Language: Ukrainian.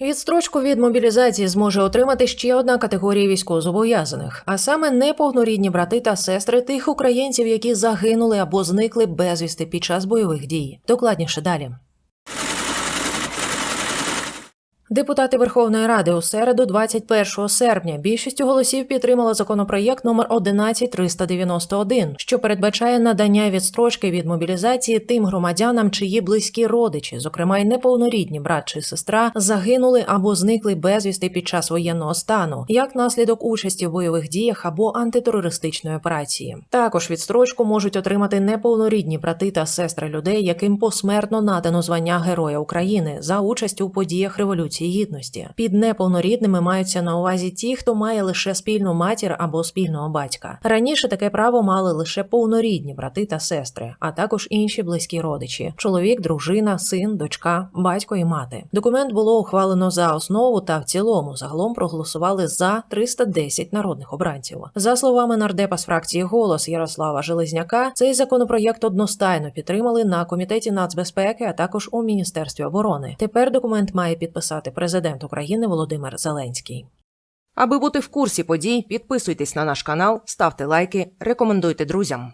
Відстрочку від мобілізації зможе отримати ще одна категорія військовозобов'язаних, а саме неповнорідні брати та сестри тих українців, які загинули або зникли безвісти під час бойових дій. Докладніше далі. Депутати Верховної Ради у середу, 21 серпня, більшістю голосів підтримали законопроєкт номер 11391, що передбачає надання відстрочки від мобілізації тим громадянам, чиї близькі родичі, зокрема й неповнорідні брат чи сестра, загинули або зникли безвісти під час воєнного стану, як наслідок участі в бойових діях або антитерористичної операції. Також відстрочку можуть отримати неповнорідні брати та сестри людей, яким посмертно надано звання Героя України за участь у подіях революції гідності. Під неповнорідними маються на увазі ті, хто має лише спільну матір або спільного батька. Раніше таке право мали лише повнорідні брати та сестри, а також інші близькі родичі: чоловік, дружина, син, дочка, батько і мати. Документ було ухвалено за основу та в цілому загалом проголосували за 310 народних обранців. За словами нардепа з фракції голос Ярослава Железняка, цей законопроєкт одностайно підтримали на комітеті нацбезпеки, а також у міністерстві оборони. Тепер документ має підписати президент України Володимир Зеленський. Аби бути в курсі подій, підписуйтесь на наш канал, ставте лайки, рекомендуйте друзям.